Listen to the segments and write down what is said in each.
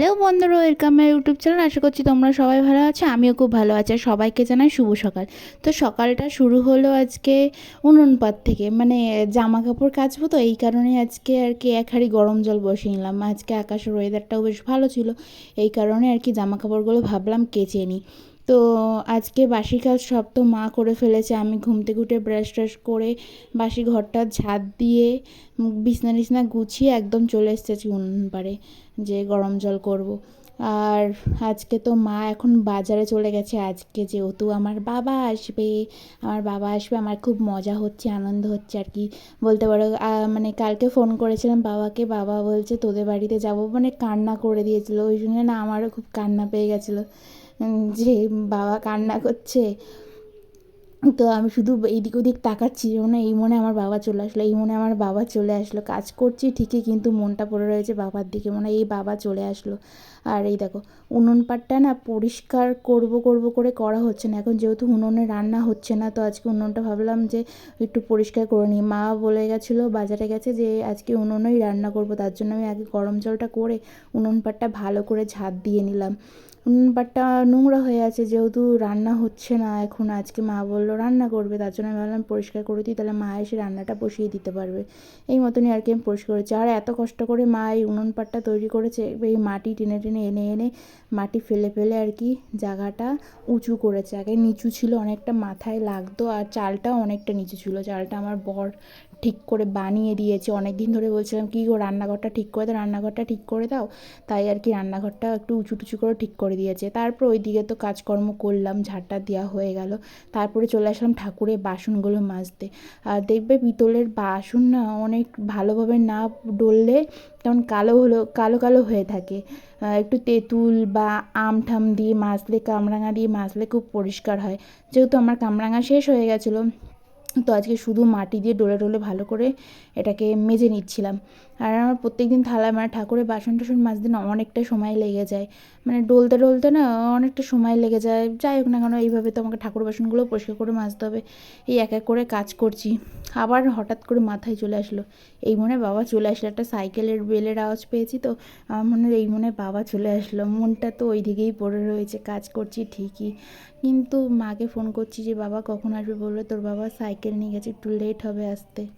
Hello বন্ধুরা welcome my YouTube channel. আশা করছি তোমরা সবাই ভালো আছো, আমিও খুব ভালো আছি। আর সবাইকে জানাই শুভ সকাল। তো সকালটা শুরু হলো আজকে উনুন পাত থেকে। মানে জামা কাপড় কাচবো তো, এই কারণে আজকে আর কি এক হাঁড়ি গরম জল বসিয়ে নিলাম। আজকে আকাশের ওয়েদারটাও বেশ ভালো ছিল, এই কারণে আর কি জামা কাপড়গুলো ভাবলাম কেচে নিই। তো আজকে বাসি কাজ সব তো মা করে ফেলেছে। আমি ঘুম থেকে ব্রাশ ট্রাশ করে বাসি ঘরটা ঝাঁট দিয়ে বিছনা টিছনা গুছিয়ে একদম চলে এসেছি উনুন পাড়ে যে গরম জল করব। আর আজকে তো মা এখন বাজারে চলে গেছে। আজকে যেহেতু আমার বাবা আসবে, আমার বাবা আসবে, আমার খুব মজা হচ্ছে, আনন্দ হচ্ছে আর কি। বলতে পারো মানে কালকে ফোন করেছিলাম বাবাকে, বাবা বলছে তোদের বাড়িতে যাব মানে কান্না করে দিয়েছিল। ওই জন্য না আমারও খুব কান্না পেয়ে গেছিল। যে বাবা কান্না করছে। তো আমি শুধু এইদিক ওদিক তাকাচ্ছি যেমন এই মনে আমার বাবা চলে আসলো, এই মনে আমার বাবা চলে আসলো। কাজ করছি ঠিকই কিন্তু মনটা পড়ে রয়েছে বাবার দিকে, মনে এই বাবা চলে আসলো। আর এই দেখো, উনুন পাটটা না পরিষ্কার করব করব করে করা হচ্ছে না। এখন যেহেতু উনুনে রান্না হচ্ছে না, তো আজকে উনুনটা ভাবলাম যে একটু পরিষ্কার করে নিই। মা বলে গেছিল বাজারে গেছে যে, আজকে উনুনেই রান্না করব। তার জন্য আমি আগে গরম জলটা করে উনুন পাটটা ভালো করে ঝাঁট দিয়ে নিলাম। পাটটা নোংরা হয়ে আছে যেহেতু রান্না হচ্ছে না, এখন আজকে মা বলল রান্না করবে, তার জন্য আমি ভাবলাম পরিষ্কার করে দিই, তাহলে মা এসে রান্নাটা বসিয়ে দিতে পারবে। এই মতনই আর কি আমি পরিষ্কার করেছি। আর এত কষ্ট করে মা এই উনুন পাটটা তৈরি করেছে, এই মাটি টেনে টেনে এনে এনে মাটি ফেলে ফেলে আর কি জায়গাটা উঁচু করেছে। আগে নিচু ছিল, অনেকটা মাথায় লাগতো, আর চালটাও অনেকটা নিচু ছিল। চালটা আমার বর ঠিক করে বানিয়ে দিয়েছে। অনেক দিন ধরে বলছিলাম, কী গো, রান্নাঘরটা ঠিক করে দাও, রান্নাঘরটা ঠিক করে দাও। তাই আর কি রান্নাঘরটা একটু উঁচু টুচু করে ঠিক করে দিয়েছে। তারপর ওইদিকে তো কাজকর্ম করলাম, ঝাড়টা দেওয়া হয়ে গেল। তারপরে চলে আসলাম ঠাকুরের বাসনগুলো মাজতে। আর দেখবে পিতলের বাসন না অনেক ভালোভাবে না ডললে কেমন কালো হলো, কালো কালো হয়ে থাকে। একটু তেঁতুল বা আম ঠাম দিয়ে মাজলে, কামরাঙা দিয়ে মাজলে খুব পরিষ্কার হয়। যেহেতু আমার কামরাঙা শেষ হয়ে গেছিল তো আজকে শুধু মাটি দিয়ে ডোলে ডোলে ভালো করে এটাকে মেজে নিচ্ছিলাম। আর আমার প্রত্যেকদিন থালা মানে ঠাকুরের বাসন টাসন মাজতে না অনেকটা সময় লেগে যায়। মানে ডলতে ডলতে না অনেকটা সময় লেগে যায়। যাই হোক না কেন, এইভাবে তো আমাকে ঠাকুর বাসনগুলো পরিষ্কার করে মাজতে হবে। এই এক এক করে কাজ করছি। আবার হঠাৎ করে মাথায় চলে আসলো। এই মনে বাবা চলে আসলো। একটা সাইকেলের বেলের আওয়াজ পেয়েছি তো। আমার মনে এই মনে বাবা চলে আসলো। মনটা তো ওই দিকেই পড়ে রয়েছে। কাজ করছি ঠিকই। কিন্তু মাকে ফোন করছি যে, বাবা কখন আসবে? বলল, তোর বাবা সাইকেল নিয়ে গেছে। একটু লেট হবে আসতে।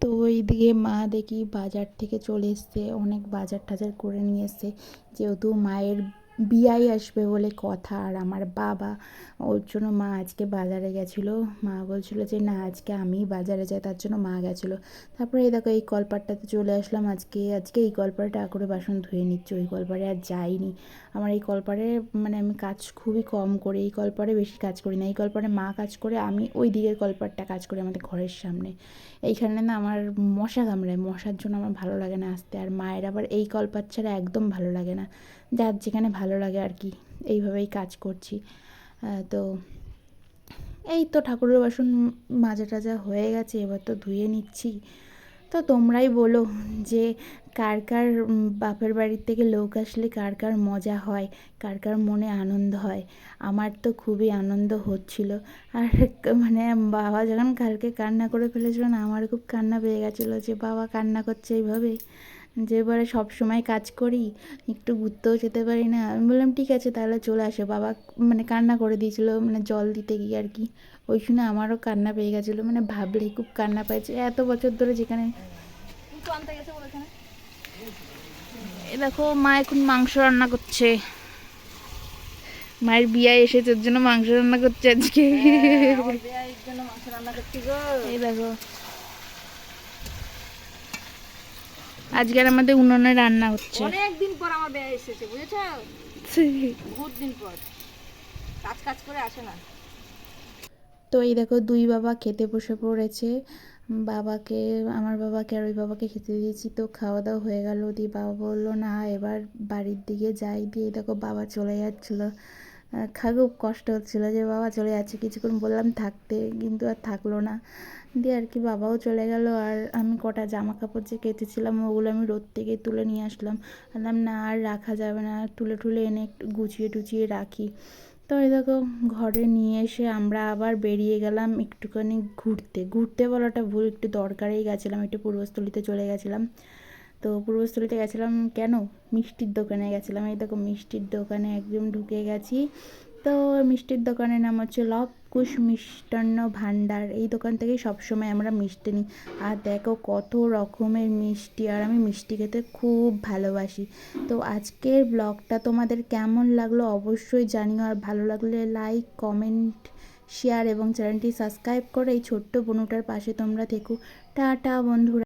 তো ওই ওইদিকে মা দেখি বাজার থেকে চলে এসছে, অনেক বাজার টাজার করে নিয়ে এসছে। যেহেতু মায়ের বিয়াই আসবে বলে কথা। আর আমার বাবা, ওর জন্য মা আজকে বাজারে গেছিল। মা বলছিল যে, না, আজকে আমি বাজারে যাই। তার জন্য মা গেছিল। তারপরে এই দেখো, এই কলপারটাতে চলে আসলাম। আজকে আজকে এই কলপারে করে বাসন ধুয়ে নিচ্ছি। ওই কলপারে আর যাইনি। আমার এই কলপারে মানে আমি কাজ খুবই কম করি। এই কলপারে বেশি কাজ করি না। এই কলপারে মা কাজ করে, আমি ওই দিকের কলপারটা কাজ করি আমাদের ঘরের সামনে। এইখানে না আমার মশা কামড়ায়। মশার জন্য আমার ভালো লাগে না আসতে। আর মায়ের আবার এই কলপার ছাড়া একদম ভালো লাগে না। যার যেখানে ভালো লাগে আর কি। এইভাবেই কাজ করছি। তো এই তো ঠাকুরের বাসন মাজা টাজা হয়ে গেছে, এবার তো ধুয়ে নিচ্ছি। তো তোমরাই বলো যে কার কার বাপের বাড়ির থেকে লোক আসলে কার কার মজা হয়, কার কার মনে আনন্দ হয়। আমার তো খুবই আনন্দ হচ্ছিল। আর মানে বাবা যখন কালকে কান্না করে ফেলেছিল আমার খুব কান্না পেয়ে গেছিল যে বাবা কান্না করছে এইভাবে। যে এবারে সব সময় কাজ করি একটু ঘুরতেও যেতে পারি না। আমি বললাম ঠিক আছে তাহলে চলে আসো। বাবা মানে কান্না করে দিয়েছিল মানে জল দিতে গিয়ে আর কি। ওই শুনে আমারও কান্না পেয়ে গেছিল মানে ভাবলেই খুব কান্না পাইছে এত বছর ধরে যেখানে এ দেখো মা এখন মাংস রান্না করছে। মায়ের বিয়ে এসেছে ওর জন্য মাংস রান্না করছে আজকে। এই দেখো আজকের আমাদের উনুনে রান্না হচ্ছে। অনেক দিন পর আমার বিয়ে এসেছে বুঝেছ? বহুত দিন পর। কাজ কাজ করে আসে না। তো এই দেখো দুই বাবা খেতে বসে পড়েছে। বাবাকে আমার বাবাকে আর ওই বাবাকে খেতে দিয়েছি তো খাওয়া দাওয়া হয়ে গেল। দিয়ে বাবা বলল না এবার বাড়ির দিকে যাই। দিয়ে দেখো বাবা চলে যাচ্ছিল। খুব কষ্ট হচ্ছিল যে বাবা চলে যাচ্ছে, কিছুক্ষণ বললাম থাকতে, কিন্তু আর থাকল না। দিয়ে আর কি বাবাও চলে গেল, আর আমি কটা জামা কাপড় যে কেটেছিলাম ওগুলো আমি রোদ থেকে তুলে নিয়ে আসলাম। বললাম, না, আর রাখা যাবে না, তুলে টুলে এনে একটু গুছিয়ে টুচিয়ে রাখি। তো এই দেখো, ঘরে নিয়ে এসে আমরা আবার বেরিয়ে গেলাম একটুখানি ঘুরতে। ঘুরতে বলাটা ভুল, একটু দরকারেই গেছিলাম, একটু পূর্বস্থলীতে চলে গেছিলাম। তো পূর্বস্থলীতে গেছিলাম কেন? মিষ্টির দোকানে গেছিলাম। এই দেখো মিষ্টির দোকানে একদম ঢুকে গেছি। তো মিষ্টির দোকানের নাম হচ্ছে লবকুশ মিষ্টান্ন ভাণ্ডার এই দোকান থেকেই সবসময় আমরা মিষ্টি নিই। আর দেখো কত রকমের মিষ্টি, আর আমি মিষ্টি খেতে খুব ভালোবাসি। তো আজকের ব্লগটা তোমাদের কেমন লাগল অবশ্যই জানিও। আর ভালো লাগলে লাইক কমেন্ট শেয়ার এবং চ্যানেলটি সাবস্ক্রাইব করে এই ছোট্ট বনুটার পাশে তোমরা থেকো। টাটা বন্ধুরা।